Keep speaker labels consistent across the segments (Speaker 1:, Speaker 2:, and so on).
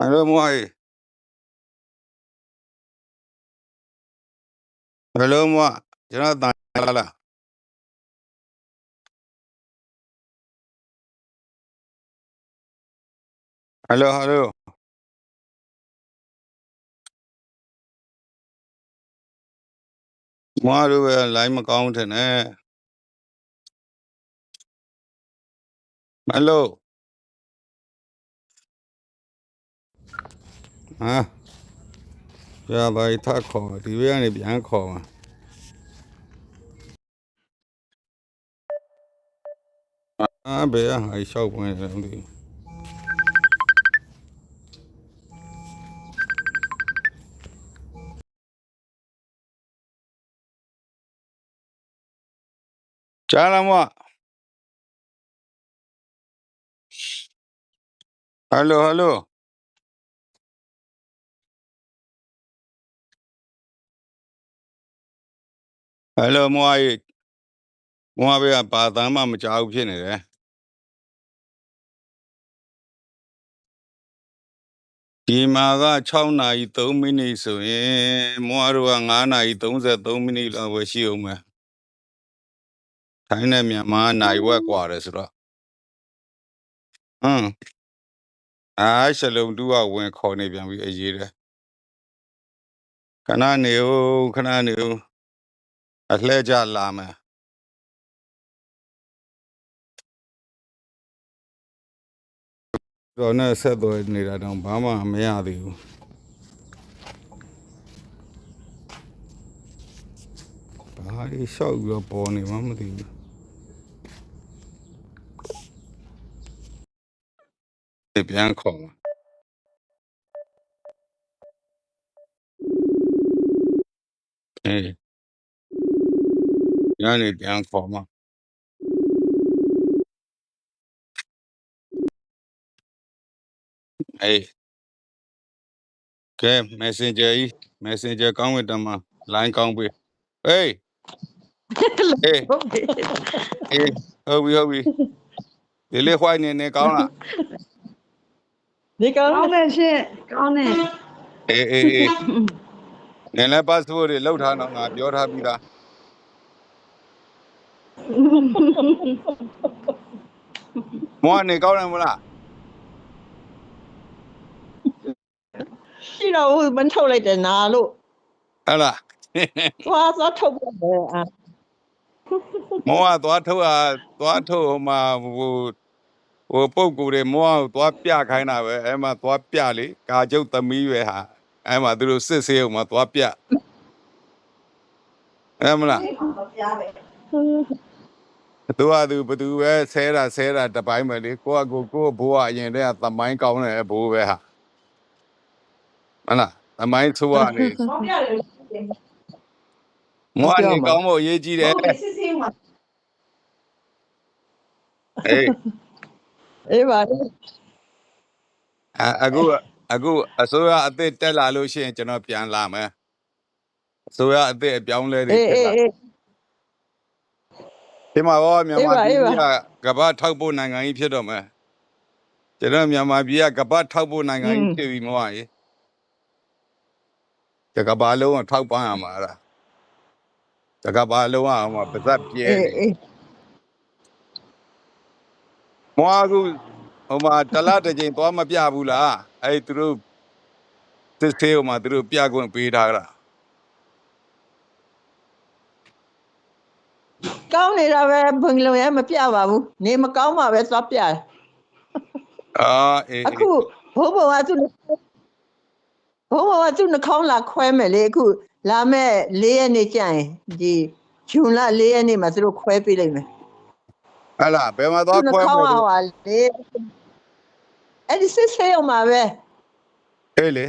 Speaker 1: အဲ့လိုမွားကြီးဘယ်လိုမွားကျွန်တော်တန်လာလားဟယ်လိုဟ ဟာရပါထခေါ်ဒီဘက်ကနေပြန်ခေါ်မှာအာဘယ်ဟာရှောက်ပွင့်တယ်မသိဘူးကြားလားမွားဟယ်လိုဟယ်လို ဟယ်လိုမွားကြီးမွားဘက်ကပါတမ်းမှမကြောက်ဖြစ်နေတယ် ဒီမှာက6နာရီ3မိနစ်ဆိုရင်မွားတို့က9နာရီ33မိနစ်လောက်ပဲရှိအောင်မယ်ထိုင်းနဲ့မြန်မာကနိုင်ဝက်กว่าတယ်ဆိုတော့ဟမ်အားရှလုံတူကဝင်ခေါ်နေပြန်ပြီအရေးတယ်ခဏနေဦးခဏနေဦး အလှဲကြလာမယ်တော့နဲ့ဆက်သွယ်နေတာတော့ဘာမှမရသေးဘူးဘာလို့ရှောက်ပြီးတော့ပေါ်နေမှမသိဘူးဒီပြန်ခေါ်မှာအေး ညနေပြန်ခေါ်မှာအေးကဲ messenger ကြီး messenger ကောင်းဝင်တမ line ကောင်းပြီဟေးအေး
Speaker 2: ဟုတ်တယ်
Speaker 1: အေးဟုတ်ပြီဟုတ်ပြီဒီလေးခွိုင်းနေနေကောင်းလား
Speaker 2: ဒီကောင်း
Speaker 3: ကောင်းတယ်ရှင်ကောင်းတယ်
Speaker 1: အေးအေးအေးနင်လည်း passport တွေလောက်ထားတော့ငါပြောထားပြီးသား မွားနေကောင်းတယ်မလား
Speaker 2: ရှိတော့ဘူးမထုတ်လိုက်တယ်နာလို့
Speaker 1: ဟဲ့လား
Speaker 2: သွားသွားထုတ်ပြတယ်အာ
Speaker 1: မောကသွားထုတ်อ่ะသွားထုတ်ဟိုမှာဟိုဟိုပုံကူတွေမောကသွားပြခိုင်းတာပဲအဲ့မှာသွားပြလေကာကျုပ်သမီးပဲဟာအဲ့မှာသူတို့စစ်ဆေးအောင်မှာသွားပြအဲ့မလားသူ ကသူဘသူပဲဆဲတာဆဲတာတပိုင်းပဲလေကိုကကိုကိုဘိုးကအရင်တည်းကသမိုင်းကောင်းတယ်ဘိုးပဲဟာမလားသမိုင်းဆိုးရနေ
Speaker 3: ကောင်းရတယ်
Speaker 1: မွားနေကောင်းဖို့အရေးကြီးတယ်
Speaker 3: ဟုတ်တယ်စစ်စစ်မှာ
Speaker 1: အေး
Speaker 2: အေးပါလေ
Speaker 1: အအခုအခုအစိုးရအသစ်တက်လာလို့ရှိရင်ကျွန်တော်ပြန်လာမယ်အစိုးရအသစ်အပြောင်းလဲတွေ
Speaker 2: အေး
Speaker 1: တက်
Speaker 2: အေး
Speaker 1: လာ
Speaker 2: အေး
Speaker 1: ဒီမှာရောမြန်မာ
Speaker 2: အေး
Speaker 1: ပြည်
Speaker 2: ပါ
Speaker 1: ကကမ္ဘာထောက်ဖို့နိုင်ငံကြီးဖြစ်တော့မယ်ကျွန်တော်မြန်မာပြည်ကကမ္ဘာထောက်ဖို့နိုင်ငံကြီးဖြစ်ပြီးမဟုတ်ရေတကမ္ဘာလုံးကထောက်ပံ့ရမှာလားတကမ္ဘာလုံးကဟိုမှာပါဇက်ပြဲ
Speaker 2: အေး
Speaker 1: နေ
Speaker 2: အေး
Speaker 1: မွားကူဟိုမှာတလားတစ်ချိန်သွားမပြဘူးလားအဲ့သူတို့စစ်သေးဟိုမှာသူတို့ပြခွင့်ပေးထားတာ
Speaker 2: ကောင်းနေတာပဲဘင်္ဂလိုရဲမပြပါဘူးနေမကောင်းမှပဲသွားပြတယ်
Speaker 1: အာအေး
Speaker 2: အခုဘိုးဘုံကသူ့ဘိုးဘုံကသူ့နှာခေါင်းလာခွဲမယ်လေအခုလာမဲ့၄ရက်နေ့ကျရင်ဒီဂျွန်လ၄ရက်နေ့မှာသူတို့ခွဲပေးလိုက်မယ်
Speaker 1: ဟဲ့လားဘယ်မှာ
Speaker 2: သူ့
Speaker 1: သွား
Speaker 2: နှာ
Speaker 1: ခွဲ
Speaker 2: ခေါ
Speaker 1: မ
Speaker 2: င်းက
Speaker 1: လို့
Speaker 2: ဟာလေအဲ့ဒီစစ်ဆေးအောင်မှာပဲ
Speaker 1: ဟေးလေ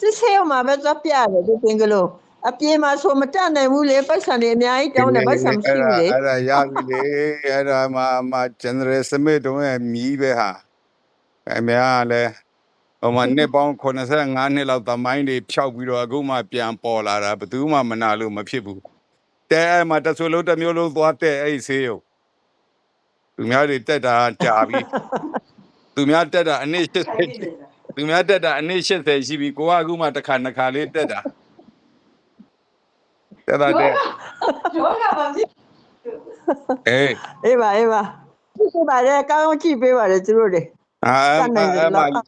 Speaker 2: စစ်ဆေးအောင်မှာပဲသွားပြတယ်ဒီပင်ကလေး အပြေမှာဆိုမတတ်နိုင်ဘူးလေပိုက်ဆံတွေအများကြီးတောင်းတယ်ပိုက်ဆံမရှိဘူးလေ
Speaker 1: အဲ့ဒါရပြီလေအဲ့ဒါမှမှဂျန်နရယ်စမစ်တုံးရဲ့မြီးပဲဟာအဲ့မြားလည်းဟိုမှာနှစ်ပေါင်း85နှစ်လောက်သမိုင်းတွေဖြောက်ပြီးတော့အခုမှပြန်ပေါ်လာတာဘယ်သူမှမနာလို့မဖြစ်ဘူးတဲအဲ့မှာတစ်ဆွလုံးတစ်မျိုးလုံးသွားတဲ့အဲ့ဒီဆေးရုံသူများတွေတက်တာကြာပြီသူများတက်တာအနည်း80သူများတက်တာအနည်း80ရှိပြီကိုကအခုမှတစ်ခါနှစ်ခါလေးတက်တာ တက်တာတက်
Speaker 3: ယောဂပါပြီ
Speaker 1: အေး
Speaker 2: အေးပါအေးပါကြည့်ပေးပါတယ်ကောင်းကောင်းကြည့်ပေးပါတယ်သူတို့တွေ
Speaker 1: အာ
Speaker 2: တတ်နိုင်တယ်
Speaker 1: အဲ့မှာ
Speaker 2: လား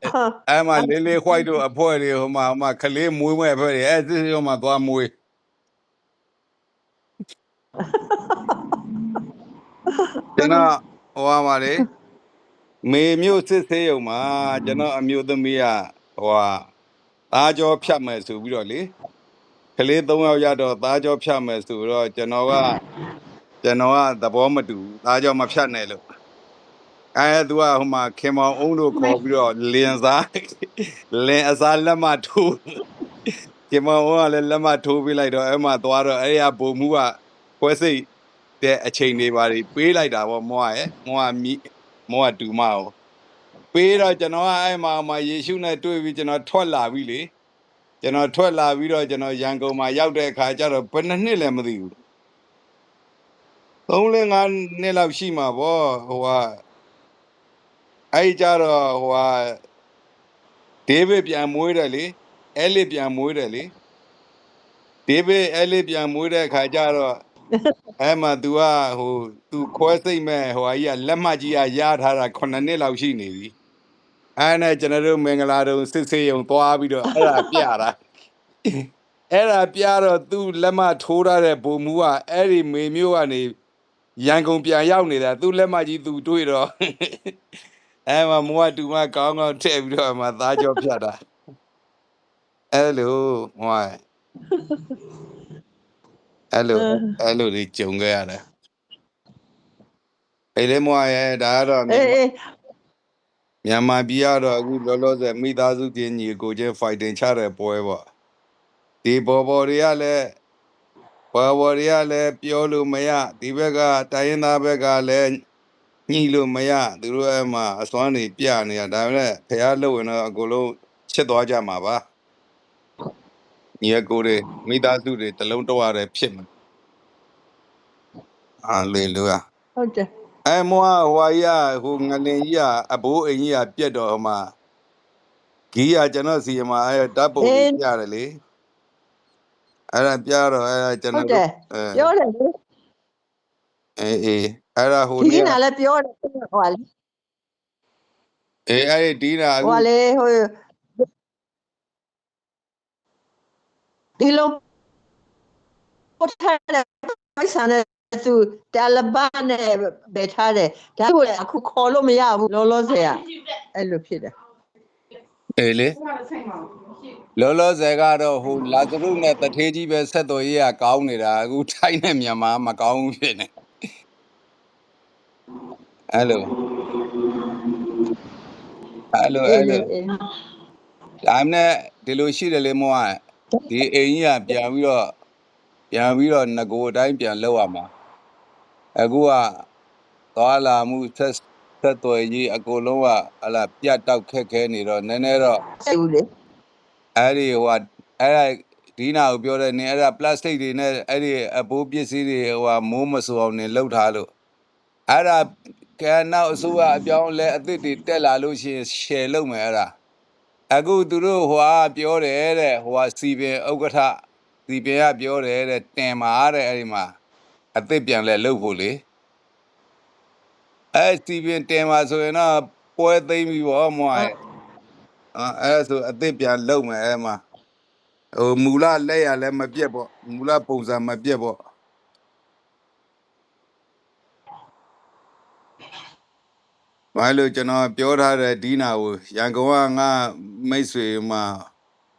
Speaker 1: အဲ့မှာလေးလေးခွိုက်တို့အဖွဲတွေဟိုမှာဟိုမှာကလေးမွေးမဲ့အဖွဲတွေအဲ့ဒီဟိုမှာသွားမွေးကျွန်တော်ဟိုမှာလေမေမျိုးစစ်ဆေးရုံမှာကျွန်တော်အမျိုးသမီးကဟိုဟာသားကြောဖြတ်မယ်ဆိုပြီးတော့လေ ကလေး၃ယောက်ရတော့သားကြောဖြတ်မယ်ဆိုတော့ကျွန်တော်ကကျွန်တော်ကသဘောမတူဘူးသားကြောမဖြတ်နဲ့လို့အဲသူကဟိုမှာခင်မောင်အုံးတို့ခေါ်ပြီးတော့လင်စားလင်အစားလက်မထိုးခင်မောင်အုံးကလည်းလက်မထိုးပေးလိုက်တော့အဲ့မှာသွားတော့အဲ့ရပုံမှုကခွဲစိတ်တဲ့အချိန်တွေပါပေးလိုက်တာပေါ့မောကရဲ့မောကမိမောကတူမအောင်ပေးတော့ကျွန်တော်ကအဲ့မှာဟိုမှာယေရှုနဲ့တွေ့ပြီးကျွန်တော်ထွက်လာပြီလေ ကျွန်တော်ထွက်လာပြီးတော့ကျွန်တော်ရန်ကုန်မှာရောက်တဲ့အခါကျတော့ဘယ်နှစ်နှစ်လည်းမသိဘူးသုံးလငါးနှစ်လောက်ရှိမှာပေါ့ဟိုကအဲ့ဒီကြတော့ဟိုကဒေးဗစ်ပြန်မွေးတယ်လေအဲလစ်ပြန်မွေးတယ်လေဒေးဗစ်အဲလစ်ပြန်မွေးတဲ့အခါကျတော့အဲ့မှာ तू ကဟို तू ခွဲစိတ်မဲ့ဟိုအကြီးကလက်မှတ်ကြီးကရထားတာ9နှစ်လောက်ရှိနေပြီ အဲ့နဲ့ကျွန်တော်တို့မင်္ဂလာတုံစစ်စေးရုံသွားပြီးတော့အဲ့ဒါပြတာအဲ့ဒါပြတော့သူ့လက်မထိုးထားတဲ့ဘုံမူကအဲ့ဒီမေမျိုးကနေရန်ကုန်ပြန်ရောက်နေတာသူ့လက်မကြီးသူတွေ့တော့အဲ့မှာမူကတူမကောင်းကောင်းထည့်ပြီးတော့မှသားကြောဖြတ်တာအဲ့လိုဟိုအဲ့လိုအဲ့လိုတွေဂျုံခဲ့ရတယ်အဲ့လေမွားရဲ့ဒါကတော့
Speaker 2: အေး
Speaker 1: မြန်မာပြည်ကတော့အခုလောလောဆယ်မိသားစုချင်းညီကိုချင်း fighting ချတဲ့ပွဲပေါ့ဒီဘော်ဘော်တွေကလည်းဘော်ဘော်တွေကလည်းပြောလို့မရဒီဘက်ကတိုင်းရင်းသားဘက်ကလည်းညှိလို့မရသူတို့အဲ့မှာအစွမ်းတွေပြနေရဒါပေမဲ့ဖះလို့ဝင်တော့အကုန်လုံးချစ်သွားကြမှာပါညီအကိုတွေမိသားစုတွေတလုံးတော့ရတယ်ဖြစ်မှာအာလေလုယာ
Speaker 2: ဟုတ်တယ်
Speaker 1: အဲမွားဟွာကြီးကဟိုငလင်ကြီးကအဘိုးအိမ်ကြီးကပြက်တော့ဟိုမှာဂီးကကျွန်တော်စီမှာအဲဓာတ်ပုံကြီးပြရတယ်လေအဲ့ဒါပြတော့အဲကျွန်
Speaker 2: ဟု
Speaker 1: တော်
Speaker 2: တ်တယ်
Speaker 1: အဲ
Speaker 2: ပြောတယ်လေ
Speaker 1: အေးအေးအဲ့ဒါဟို
Speaker 2: ဒီ
Speaker 1: နေ့
Speaker 2: နာလည်းပြောတယ်ဟိုကလေ
Speaker 1: အေးအဲ့ဒီဒီနာ
Speaker 2: ဟို
Speaker 1: အခု
Speaker 2: ကလေဟိုဒီလိုပို့ထားတယ်မိုက်ဆန်တဲ့ သူတယ်လဘန်နဲ့ဘယ်ထားတယ်ဒါကိုလည်းအခုခေါ်လို့မရဘူးလောလောဆယ်ကအဲ့လိုဖြစ်တယ်
Speaker 1: အေးလေ
Speaker 3: ဘုရားဆိုင်ပါရှိ
Speaker 1: လောလောဆယ်ကတော့ဟိုလာသရုနဲ့တထေးကြီးပဲဆက်တော်ရေးကကောင်းနေတာအခုထိုင်းနဲ့မြန်မာမကောင်းဘူးဖြစ်နေအဲ့လိုအဲ့လို
Speaker 2: အေး
Speaker 1: အဲ့
Speaker 2: လေ
Speaker 1: လို
Speaker 2: အေး
Speaker 1: ဒါနဲ့ဒီလိုရှိတယ်လေမောကဒီအိမ်ကြီးကပြန်ပြီးတော့ပြန်ပြီးတော့ငကိုအတိုင်းပြန်လောက်ရမှာ အခုကသွားလာမှုဆက်ဆက်သွယ်ကြီးအကုန်လုံးကဟလာပြတ်တောက်ခက်ခဲနေတော့နည်းနည်းတော့
Speaker 2: စိတ်ဘူးလေ
Speaker 1: အဲ့ဒီဟိုကအဲ့ဒါဒီနာကိုပြောတဲ့နင်အဲ့ဒါပလတ်စတစ်တွေနဲ့အဲ့ဒီအပိုးပစ္စည်းတွေဟိုကမိုးမဆူအောင်နင်လှုပ်ထားလို့အဲ့ဒါကဲနောက်အစိုးရအပြောင်းအလဲအသစ်တွေတက်လာလို့ရှိရင် share လုပ်မယ်အဲ့ဒါအခုသူတို့ဟိုဟာပြောတယ်တဲ့ဟိုဟာစီပင်ဥက္ကဋ္ဌစီပင်ကပြောတယ်တဲ့တင်ပါတဲ့အဲ့ဒီမှာ အသစ်ပြန်လဲလှုပ်ဖို့လေအဲ့စီပင်တင်ပါဆိုရင်တော့ပွဲသိမ့်ပြီဗောမွာရဲ့အာအဲ့ဒါဆိုအသစ်ပြန်လှုပ်မယ်အဲ့မှာဟိုမူလလက်ရလည်းမပြတ်ပေါ့မူလပုံစံမပြတ်ပေါ့ဘာလို့ကျွန်တော်ပြောထားတဲ့ဒီနာကိုရန်ကုန်ကငါမိတ်ဆွေမှာ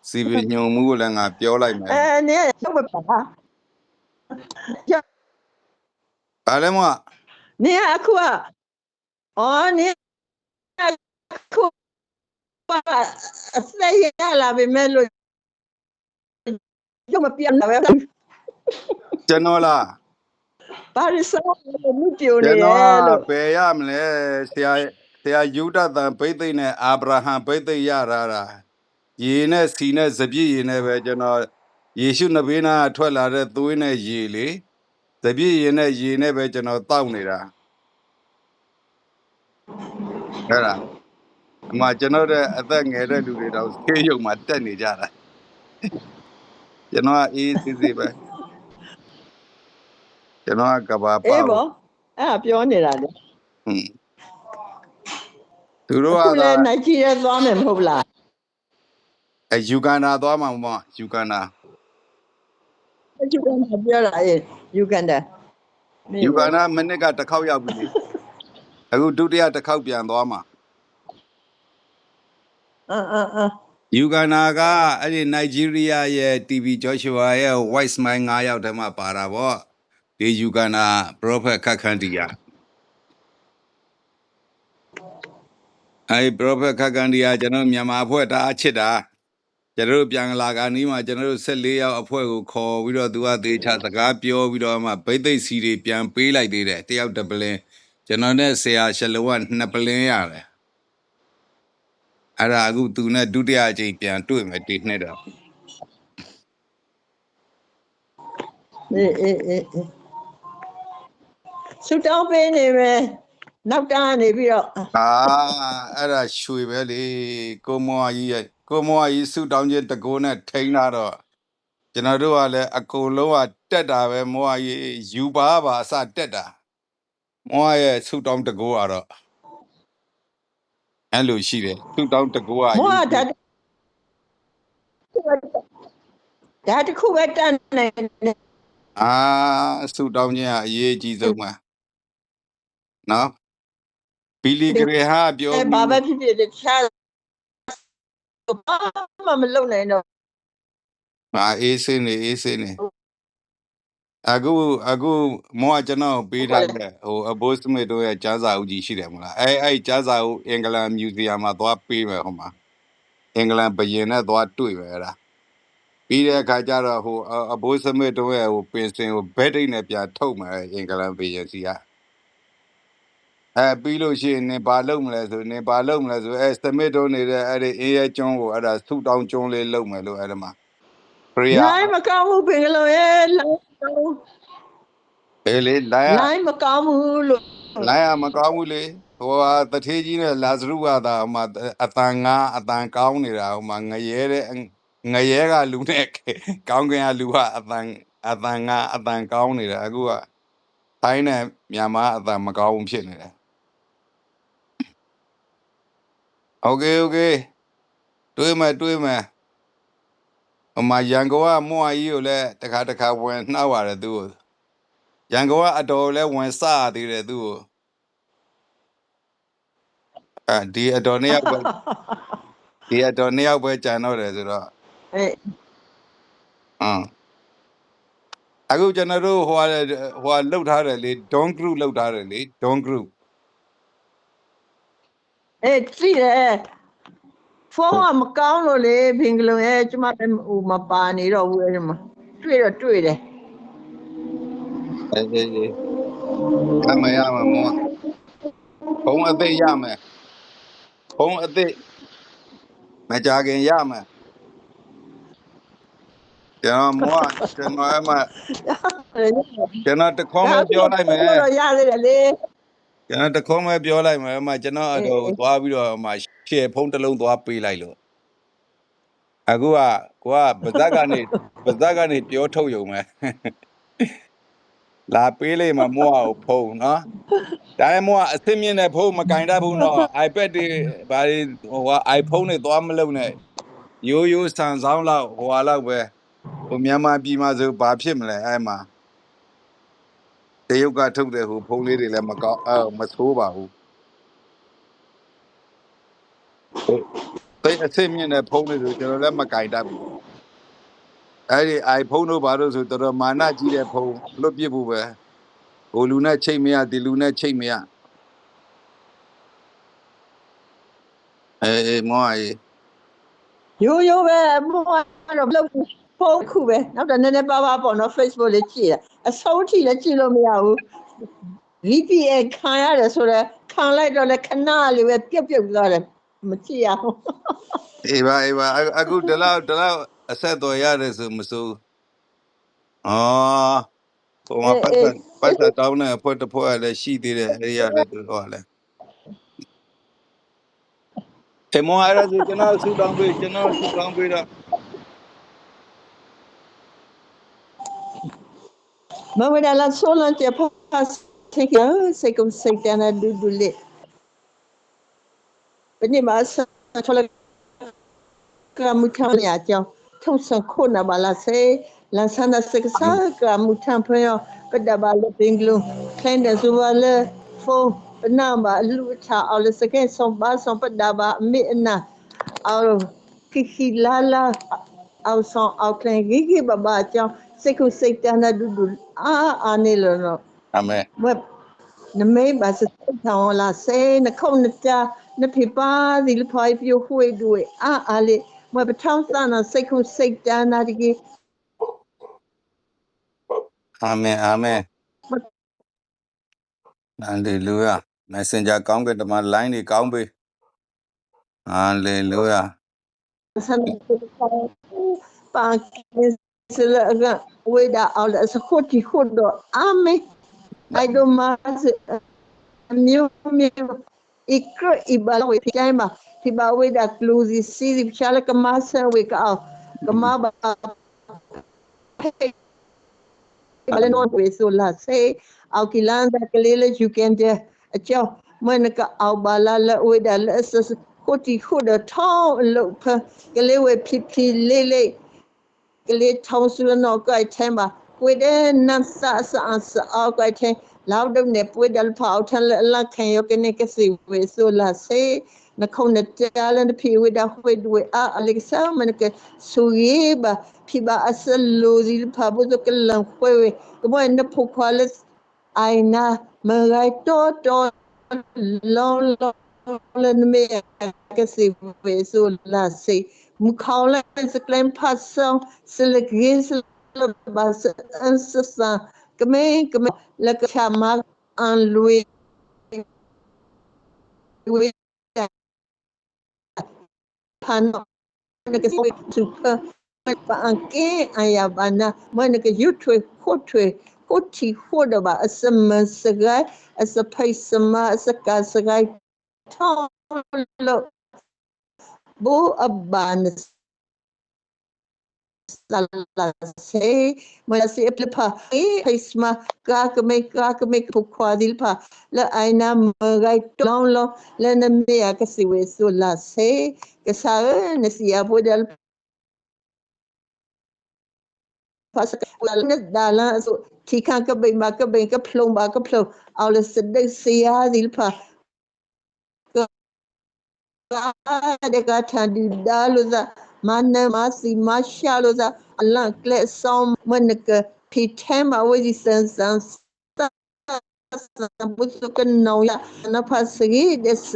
Speaker 1: စီပင်ညုံမှုကိုလည်းငါပြောလိုက်မယ်
Speaker 2: အဲနေရုပ်မပါ
Speaker 1: ဘာလဲမွာ
Speaker 2: နေအခုကအော်နေအခုကအသက်ရလာပြီမဲ့လို့ရုပ်မပြန်တော့ပဲ
Speaker 1: ကျွန်တော်လား
Speaker 2: ဘာလို့စောလို့မြပြိုနေ
Speaker 1: ကျွန်
Speaker 2: ရ
Speaker 1: တော်
Speaker 2: လို့
Speaker 1: ကပယ်ရမလဲဆရာဆရာယူဒတန်ဘိသိက်နဲ့အာဗြဟံဘိသိက်ရတာတာရေနဲ့စီနဲ့စပြည့်ရေနဲ့ပဲကျွန်တော်ယေရှုနဘေးနာကထွက်လာတဲ့သွေးနဲ့ရေလေ စပြည့်ရေနဲ့ရေနဲ့ပဲကျွန်တော်တောက်နေတာအဲ့ဒါအမှကျွန်တော်တဲ့အသက်ငယ်တဲ့လူတွေတော့ဆေးရုံမှာတက်နေကြတာကျွန်တော်ကအေးအေးဆေးဆေးပဲကျွန်တော်ကကဘာ
Speaker 2: အေး
Speaker 1: ပါ
Speaker 2: ပေါ့အဲ့ဒါပြောနေတာလေ
Speaker 1: ဟွန်းသူတို့
Speaker 2: အခု
Speaker 1: က
Speaker 2: လည်းနိုင်ကြီးရဲသွားမယ်မဟုတ်လား
Speaker 1: အဲယူကန်နာသွားမှာမယူကန်နာ
Speaker 2: ယူကန်ဒါပြောတာအေးယူကန်ဒါ
Speaker 1: ယူကန်နာမနစ်ကတစ်ခေါက်ရောက်ပြီလေအခုဒုတိယတစ်ခေါက်ပြန်သွားမှာ
Speaker 2: အင်းအင်းအင်း
Speaker 1: ယူကန်နာကအဲ့ဒီနိုင်ဂျီးရီးယားရဲ့ TV Joshua ရဲ့ White Smile 9ယောက်တည်းမှာပါတာဗောဒီယူကန်နာ Prophet ခက်ခန်းတီယာအဲ့ Prophet ခက်ခန်းတီယာကျွန်တော်မြန်မာအဖွဲ့တအားချစ်တာ ကျွန်တော်တို့ပြန်လာကနီးမှာကျွန်တော်တို့14ယောက်အဖွဲ့ကိုခေါ်ပြီးတော့သူကသေချာစကားပြောပြီးတော့မှဗိသိက်စီတွေပြန်ပေးလိုက်သေးတယ်တယောက်တစ်ပလင်းကျွန်တော်နဲ့ဆရာရှလုံကနှစ်ပလင်းရတယ်အဲ့ဒါအခုသူနဲ့ဒုတိယအကြိမ်ပြန်တွေ့မယ်ဒီနှစ်တော့
Speaker 2: အေးအေးအေးအေးဆူတောင်းပေးနေမယ်နောက်တန်းကနေပြီးတော့
Speaker 1: အာအဲ့ဒါရွှေပဲလေကိုမောကြီးရဲ့ ကိုမောကြီးဆူတောင်းခြင်းတကိုးနဲ့ထိန်းလာတော့ကျွန်တော်တို့ကလည်းအကုန်လုံးကတက်တာပဲမောကြီးယူပါပါအစတက်တာမောရဲ့ဆူတောင်းတကိုးကတော့အဲ့လိုရှိတယ်ဆူတောင်းတကိုးက
Speaker 2: မောကဒါဒါတခုပဲတန်းနေတယ်
Speaker 1: အာဆူတောင်းခြင်းကအရေးအကြီးဆုံးပါနော်ဘီလီဂရေဟာပြော
Speaker 2: အဲ
Speaker 1: ပြီး
Speaker 2: ဘာပဲဖြစ်ဖြစ်တခြား ဘာမှမလုပ်နိုင်တော့
Speaker 1: အာအေးစင်းနေအေးစင်းနေအခုအခုမောကကျွန်တော်ပေးထားတဲ့ဟိုအဘိုးစမစ်တို့ရဲ့ကြားစာအုပ်ကြီးရှိတယ်မလားအဲအဲ့ကြားစာအုပ်အင်္ဂလန်မြူဇီယံမှာသွားပေးမယ်ဟိုမှာအင်္ဂလန်ဘုရင်နဲ့သွားတွေ့မယ်အဲ့ဒါပြီးတဲ့အခါကျတော့ဟိုအအဘိုးစမစ်တို့ရဲ့ဟိုပင်စင်ကိုဘက်ဒိတ်နဲ့ပြန်ထုတ်မယ်အင်္ဂလန်ဘုရင်စီက အဲပြီးလို့ရှိရင်နေပါလုံးမလဲဆိုနေပါလုံးမလဲဆိုအဲစမစ်တို့နေတဲ့အဲ့ဒီအေးရဲကျွန်းကိုအဲ့ဒါဆူတောင်းကျွန်းလေးလုပ်မယ်လို့အဲ့ဒါမှာခရီးယာ
Speaker 2: လိုင်းမကောင်းဘူးပင်ကလေးရဲ့လိုင်းမကောင်းဘူး
Speaker 1: အေးလေလိုင်းရ
Speaker 2: လိုင်းမကောင်းဘူးလို့
Speaker 1: လိုင်းရမကောင်းဘူးလေဟိုဟာတထေးကြီးနဲ့လာဇရုကသာဟိုမှာအတန်ငါအတန်ကောင်းနေတာဟိုမှာငရဲတဲ့ငရဲကလူနဲ့ကောင်းကင်ကလူကအတန်အတန်ငါအတန်ကောင်းနေတာအခုကထိုင်းနဲ့မြန်မာအတန်မကောင်းဘူးဖြစ်နေတယ် โอเคโอเคတွေးမယ်တွေးမယ်ဟိုမှာရန်ကုန်ကမွာကြီးကိုလည်းတခါတခါဝင်နှောက်ရတယ်သူ့ကိုရန်ကုန်ကအတော်လည်းဝင်စရသေးတယ်သူ့ကိုအဲဒီအတော်နှစ်ယောက်ပဲ ဒီအတော်နှစ်ယောက်ပဲကြံတော့တယ်ဆိုတော့
Speaker 2: အေး
Speaker 1: အင်းအခုကျွန်တော်တို့ဟိုဟာဟိုဟာလှုပ်ထားတယ်လေ Don Group လှုပ်ထားတယ်လေ Don Group
Speaker 2: အေးကြည့်တယ်ဖုန်းကမကောင်းလို့လေဘင်္ဂလိုရဲ့ကျမလည်းဟိုမပါနေတော့ဘူးအဲ့ဒီမှာတွေ့တော့တွေ့တယ်
Speaker 1: အေးအေးအေးရမယ်ရမယ်မောဘုံအသိရမယ်ဘုံအသိမကြခင်ရမယ်ကျွန်တော်မောကျွန်တော်အမကျွန်တော်တခေါက်မပြောလိုက်မယ်
Speaker 2: တော့ရသေးတယ်လေ
Speaker 1: ကျွန်တော်တခေါက်မပြောလိုက်မယ်အမကျွန်တော်အတော်ကိုသွားပြီးတော့အမရှယ်ဖုံးတစ်လုံးသွားပေးလိုက်လို့အခုကကိုကဗဇက်ကနေဗဇက်ကနေပြောထုတ်ယုံမယ်လာပေးလိုက်မှာမို့အောင်ဖုံးနော်ဒါပေမဲ့မို့ကအစ်စ်မြင့်တဲ့ဖုံးမကင်တတ်ဘူးနော် iPad တွေဘာတွေဟိုက iPhone တွေသွားမလုပ်နဲ့ရိုးရိုးဆန်ဆောင်လောက်ဟိုဟာလောက်ပဲဟိုမြန်မာပြည်မှာဆိုဘာဖြစ်မလဲအဲ့မှာ တရုတ်ကထုတ်တဲ့ဟိုဖုံးလေးတွေလည်းမကောင်းအဲမဆိုးပါဘူးတိတ်အစ်စ်မြင့်တဲ့ဖုံးလေးဆိုကျွန်တော်လည်းမကင်တတ်ဘူးအဲ့ဒီ iPhone တို့ဘာလို့ဆိုတော်တော်မာနကြီးတဲ့ဖုံးလွတ်ပြစ်ဖို့ပဲဟိုလူနဲ့ချိတ်မရဒီလူနဲ့ချိတ်မရအေးအေးမောအေး
Speaker 2: ရိုးရိုးပဲမောကတော့ဘလို့ဖု န်းခုပဲနောက်တော့နည်းနည်းပါးပါးပေါ့နော် Facebook လေးကြည့်ရအဆုံးထိလည်းကြည့်လို့မရဘူး VPN ခံရတယ်ဆိုတော့ခံလိုက်တော့လည်းခဏလေးပဲပြုတ်ပြုတ်သွားတယ်မကြည့်ရဘူး
Speaker 1: အေးပါအေးပါအခုအခုဒီလောက်ဒီလောက်အဆက်တော်ရတယ်ဆိုမစိုးအော်ဟိုမှာပတ်သက်ပတ်သက်တောင်းတဲ့အဖွဲ့တစ်ဖွဲ့ကလည်းရှိသေးတယ်အဲ့ဒီရလည်းသူတော့လည်းထေမောအဲ့ဒါဆိုကျွန်တော်ဆူတောင်းပေးကျွန်တော်ဆူတောင်းပေးတော့
Speaker 2: မဝဒလာဆိုလန်တဲ့ဖတ်သိကစိတ်ကစိတ်တန်ဒူဒူလေဘယ်နေမှာဆထလကမူထမ်းရကြောင်းထုံစခုနာပါလာစေလန်ဆန္ဒစကစားကမူထမ်း ဖျောပဒဘာလပင်ဂလုံးခိုင်းတဲ့ဇူဝလေဖုန်းပနာမလူချာအော်လစကဲဆုံးပါဆုံးပဒဘာအမေအနာအော်ခိခိလာလာအောက်ဆောင်အောက် klein ဂီဂီဘဘာကြောင်းစိတ်ကိုစိတ်တန်းတဲ့ဒူဒူအာအာနေလို့တော့
Speaker 1: အာမင်
Speaker 2: ဝက်နမေဘာစတောင်းလာစေနခုံနတနဖိပါဒီလဖိုင်ပြိုခွေတို့အာအာလေမပထောင်းစနာစိတ်ကိုစိတ်တန်းတာတကြီး
Speaker 1: အာမင်အာမင်ဟာလေလုယာ messenger ကောင်းကင်တမန် line တွေကောင်းပေးဟာလေလုယာ
Speaker 2: ဆန်ပါစလကဝေ ဒါအော်လစခုတီခုဒအာမေအိုင်ဒိုမာစမျိုးမျိုး ikr ibala we pikaima tiba we da close si chala kama sa we ka kama ba balen on we so la se au kilanda kelele you can de a chow man ka au bala la we da la sa ko ti ko da thao lo pha kele we phi phi le le ကလေးထောင်းစုလနောကိုက်ထဲမှာပွေတဲ့နတ်ဆာဆာဆာအောက်ကိုက်ထဲလောက်တော့နေပွေတယ်ဖောက်ထန်လခံရကနေကစီဝေဆိုလာစေနခုံနဲ့တဲလန်ဖီဝဒဝေဒဝေအာအလက်ဆာမနကဆူယေဘဖီဘာအဆလိုဇီဖာဘုဇကလန်ခွေကမနဖုခွာလစ်အိုင်နာမဂိုက်တော်တော်လောလောလနမေကစီဝေဆိုလာစေ mukhaula se claim pasong se le gis le bas ansa kame kame la chama an lui we pano ne ke so super pa anke ayabana man ke yutwe khotwe khothi khoda ba asam sagai asapai sama asaka sagai tholo bo aban salase mala se plepa e hisma ka kame ka kame phukwa dilpa la aina magai long lo la na me ya ka siwe so la se ka sa ne si ya bo dal pas la ne dala so tika ka bai ma ka bai ka phlong ba ka phlong au la se de se ya dilpa de ka thandi daluza san san san busu kan nauya na fasigi des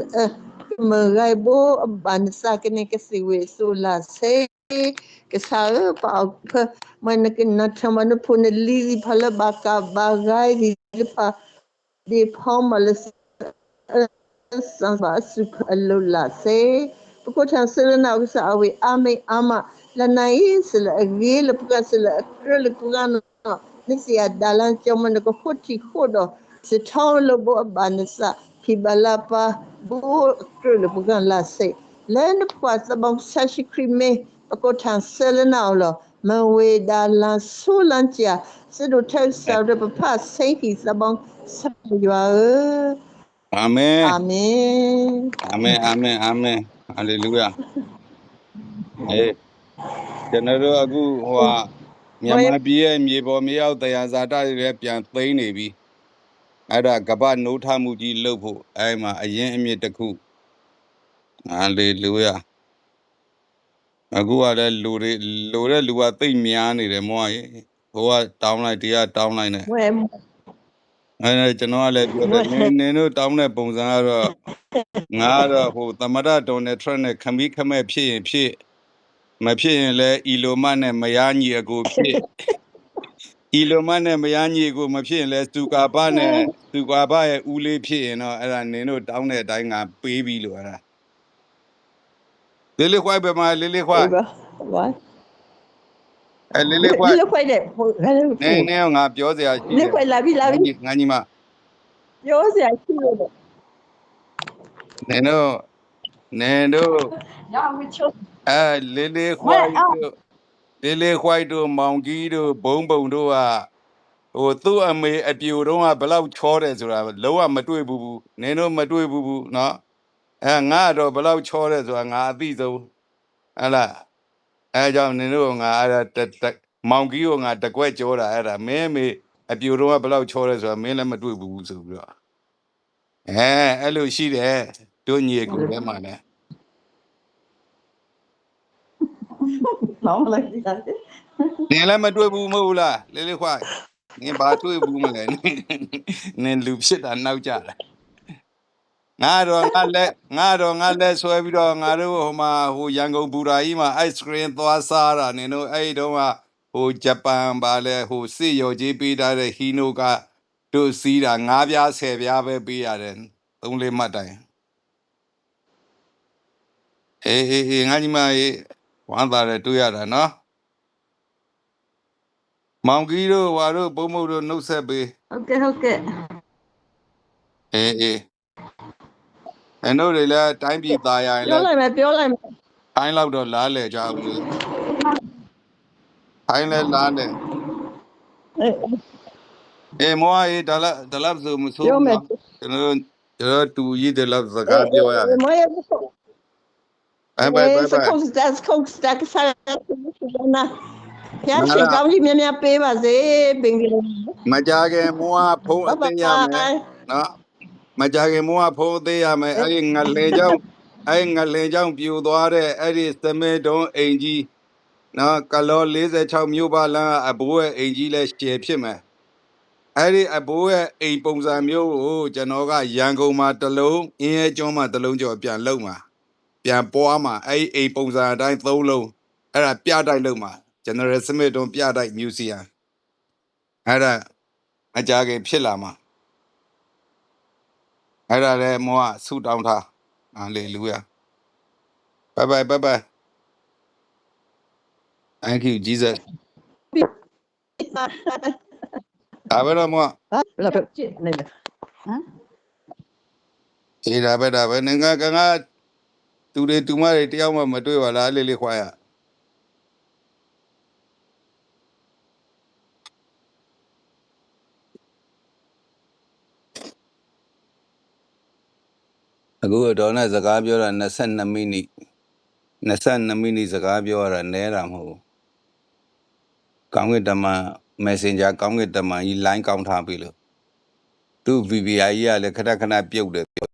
Speaker 2: magai bo ban sa kene ke siwe so la se ke sa pa pa manaka na thamana phun li phala ba ka ba gai di pa di phomalas စံ ပါစုအလုလာစေပကုထံဆလနာဥစ္စာအဝေအမေအမလနိုင်စလအဂေလပကစလအခရလကုကနနစီယဒါလန်ချမနကခုတီခုဒစထောလဘောဘာနစဖိဘလာပါဘောခရလပကလာစေလဲနပွားစဘောဆရှိခရမေပကုထံဆလနာလောမဝေဒါလန်ဆူလန်ချာစဒုထောက်ဆောရပပစိတ်ီစဘောဆရွာ
Speaker 1: အာမင်
Speaker 2: Amen.
Speaker 1: အာမ င်အာမင်အာမင်ဟာလေလုယာအေးကျွန်တော်တို့အခုဟိုဟာမြန်မာပြည်ရဲ့မြေပေါ်မြေအောက်တရားဇာတတွေလည်းပြန်သိမ်းနေပြီအဲ့ဒါကပ္ပနိုးထမှုကြီးလှုပ်ဖို့အဲ့မှာအရင်အမြစ်တစ်ခုဟာလေလုယာအခုကလည်းလူတွေလူတဲ့လူကသိမ့်များနေတယ်မောရေဟိုကတောင်းလိုက်တရားတောင်းလိုက်နေ
Speaker 2: Well,
Speaker 1: အဲ့ဒါကျွန်တော်ကလည်းပြောတယ်နင်နင်တို့တောင်းတဲ့ပုံစံကတော့ငါကတော့ဟိုသမရဒေါ်နယ်ထရန့်နဲ့ခမီးခမဲ့ဖြစ်ရင်ဖြစ်မဖြစ်ရင်လည်းအီလိုမတ်နဲ့မယားညီအကိုဖြစ်အီလိုမတ်နဲ့မယားညီအကိုမဖြစ်ရင်လည်းစူကာဘနဲ့စူကာဘရဲ့ဦးလေးဖြစ်ရင်တော့အဲ့ဒါနင်တို့တောင်းတဲ့အတိုင်းငါပေးပြီလို့အဲ့ဒါလေးလေးခွိုက်ပဲမလေးလေးခွိုက်
Speaker 2: what?
Speaker 1: အဲလေးလေးခွိုက်
Speaker 2: လေးလေးခွို
Speaker 1: က်တဲ့ဟိုနေနေငါပြောစရာရှိတယ်
Speaker 2: လေးခွိုက်လာ
Speaker 1: ပြီ
Speaker 2: လာ
Speaker 1: ပြီငါညီမ
Speaker 2: ပြောစရာရှိ
Speaker 1: တယ်နေတော့နေတော့
Speaker 3: ရောင်းမချိုး
Speaker 1: အဲလေးလေးခွိုက်တို့လေးလေးခွိုက်တို့မောင်ကြီးတို့ဘုံဘုံတို့ကဟိုသူ့အမေအပြိုတော့ကဘလောက်ချောတယ်ဆိုတာလုံးဝမတွေ့ဘူးဘူးနင်တို့မတွေ့ဘူးဘူးเนาะအဲငါတော့ဘလောက်ချောတယ်ဆိုတာငါအသိဆုံးဟဟလား အဲကြောင့်နင်တို့ကငါအဲ့ဒါတက်တက်မောင်ကြီးကငါတကွက်ကြောတာအဲ့ဒါမင်းမေအပြူတော့ကဘလောက်ချောလဲဆိုတာမင်းလည်းမတွေ့ဘူးဆိုပြီးတော့အဲအဲ့လိုရှိတယ်တို့ညီကိုလည်းမှလည်း
Speaker 2: လောင်းလိုက်ရတယ်
Speaker 1: နင်လည်းမတွေ့ဘူးမဟုတ်လားလေးလေးခွာနင်ဘာတွေ့ဘူးမလဲနင်လူဖြစ်တာနောက်ကြတယ် ငါတော့ငါလက်ငါတော့ငါလက်ဆွဲပြီးတော့ငါတို့ဟိုမှာဟိုရန်ကုန်ဘူရာကြီးမှာ ice cream သွားစားတာနင်တို့အဲ့ဒီတော့ကဟိုဂျပန်ပါလဲဟိုစစ်ရော်ကြီးပေးထားတဲ့ဟီနိုကတို့စီးတာငါးပြားဆယ်ပြားပဲပေးရတယ်သုံးလေးမှတ်တိုင်အေးအေးအေးငါညီမကြီးဝမ်းသာတယ်တွေ့ရတာနော်မောင်ကြီးတို့ဝါတို့ဘုံဘုံတို့နှုတ်ဆက်ပေး
Speaker 2: OK OK。
Speaker 1: အေးအေး အဲ့တို့တွေလည်းတိုင်းပြည်သားရရင်
Speaker 2: ပြော
Speaker 1: လည်း
Speaker 2: လိုက်မယ်ပြောလိုက်မယ်
Speaker 1: ထိုင်းလောက်တော့လားလေကြဘူးလေထိုင်းလည်းလားလေ
Speaker 2: အေး
Speaker 1: အေးမောအေးဒါလဒါလဆိုမဆိုး
Speaker 2: ပြော
Speaker 1: ဘူး
Speaker 2: မယ်
Speaker 1: နော်ကျွန်တော်ကျွန်တော်တူကြီးတယ်လောက်စကားပြောရတယ်
Speaker 2: မရဲ့
Speaker 1: ဘိုင်ဘိုင်ဘိုင်ဘိုင်
Speaker 2: စကုတ်စတက်စကုတ်စတက်ဆက်နာရရှိကောင်းကြီးများများပေးပါစေပင်ကြီး
Speaker 1: မကြခင်မောကဖုံးအသိရမယ်နော် မကြခင်မောကဖုံးအသိရမယ်အဲ့ဒီငလင်ကြောင့်အဲ့ငလင်ကြောင့်ပြိုသွားတဲ့အဲ့ဒီသမေတုံးအိမ်ကြီးနော်ကလော46မြို့ပါလမ်းကအဘိုးရဲ့အိမ်ကြီးလဲရှယ်ဖြစ်မယ်အဲ့ဒီအဘိုးရဲ့အိမ်ပုံစံမျိုးကိုကျွန်တော်ကရန်ကုန်မှာတစ်လုံးအင်းရဲကျွန်းမှာတစ်လုံးကျော်ပြန်လုံမှာပြန်ပွားမှာအဲ့ဒီအိမ်ပုံစံအတိုင်းသုံးလုံးအဲ့ဒါပြတိုက်လုံမှာ General Smith တုံးပြတိုက် Museum အဲ့ဒါအကြခင်ဖြစ်လာမှာ အဲ့ဒါလည်းမောကဆူတောင်းထားဟာလေလုယာဘိုင်ဘိုင်ဘိုင်ဘိုင် Thank you Jesus ဒါပဲတော့မော
Speaker 2: ဟာလာပြကြည့်နေမယ်
Speaker 1: အေးဒါပဲဒါပဲငါကငါသူတွေတူမတွေတယောက်မှမတွေ့ပါလားလေးလေးခွာရ အခုတော့နဲ့စကားပြောတာ22မိနစ်22မိနစ်စကားပြောရတာနဲတာမဟုတ်ဘူးကောင်းကင်တမန် Messenger ကောင်းကင်တမန်ကြီး line ကောင်းထားပြီလို့သူ VVI ကြီးကလည်းခဏခဏပြုတ်တယ်ပြော